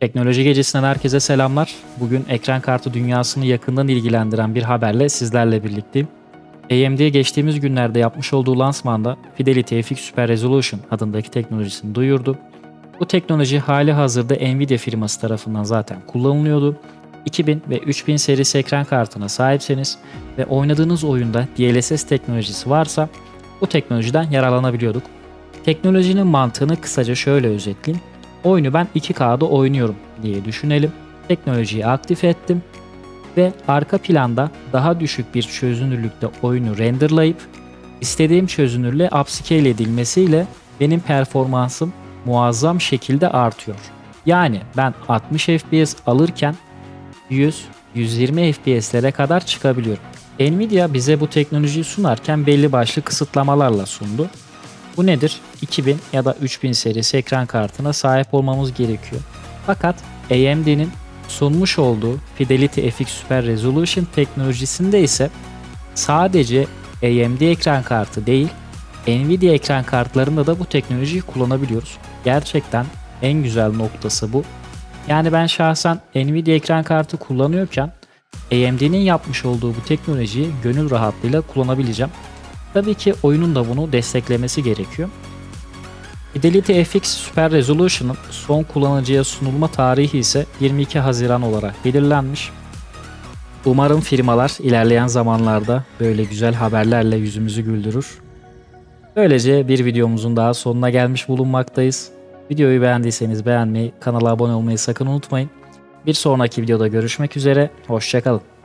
Teknoloji Gecesi'nden herkese selamlar. Bugün ekran kartı dünyasını yakından ilgilendiren bir haberle sizlerle birlikteyim. AMD geçtiğimiz günlerde yapmış olduğu lansmanda Fidelity FX Super Resolution adındaki teknolojisini duyurdu. Bu teknoloji hali hazırda Nvidia firması tarafından zaten kullanılıyordu. 2000 ve 3000 serisi ekran kartına sahipseniz ve oynadığınız oyunda DLSS teknolojisi varsa bu teknolojiden yararlanabiliyorduk. Teknolojinin mantığını kısaca şöyle özetleyeyim. Oyunu ben 2K'da oynuyorum diye düşünelim. Teknolojiyi aktif ettim ve arka planda daha düşük bir çözünürlükte oyunu renderlayıp istediğim çözünürlüğe upscale edilmesiyle benim performansım muazzam şekilde artıyor. Yani ben 60 FPS alırken 100 120 FPS'lere kadar çıkabiliyorum. Nvidia bize bu teknolojiyi sunarken belli başlı kısıtlamalarla sundu. Bu nedir? 2000 ya da 3000 serisi ekran kartına sahip olmamız gerekiyor. Fakat AMD'nin sunmuş olduğu Fidelity FX Super Resolution teknolojisinde ise sadece AMD ekran kartı değil, Nvidia ekran kartlarında da bu teknolojiyi kullanabiliyoruz. Gerçekten en güzel noktası bu. Yani ben şahsen Nvidia ekran kartı kullanıyorken AMD'nin yapmış olduğu bu teknolojiyi gönül rahatlığıyla kullanabileceğim. Tabii ki oyunun da bunu desteklemesi gerekiyor. Fidelity FX Super Resolution'ın son kullanıcıya sunulma tarihi ise 22 Haziran olarak belirlenmiş. Umarım firmalar ilerleyen zamanlarda böyle güzel haberlerle yüzümüzü güldürür. Böylece bir videomuzun daha sonuna gelmiş bulunmaktayız. Videoyu beğendiyseniz beğenmeyi, kanala abone olmayı sakın unutmayın. Bir sonraki videoda görüşmek üzere, hoşçakalın.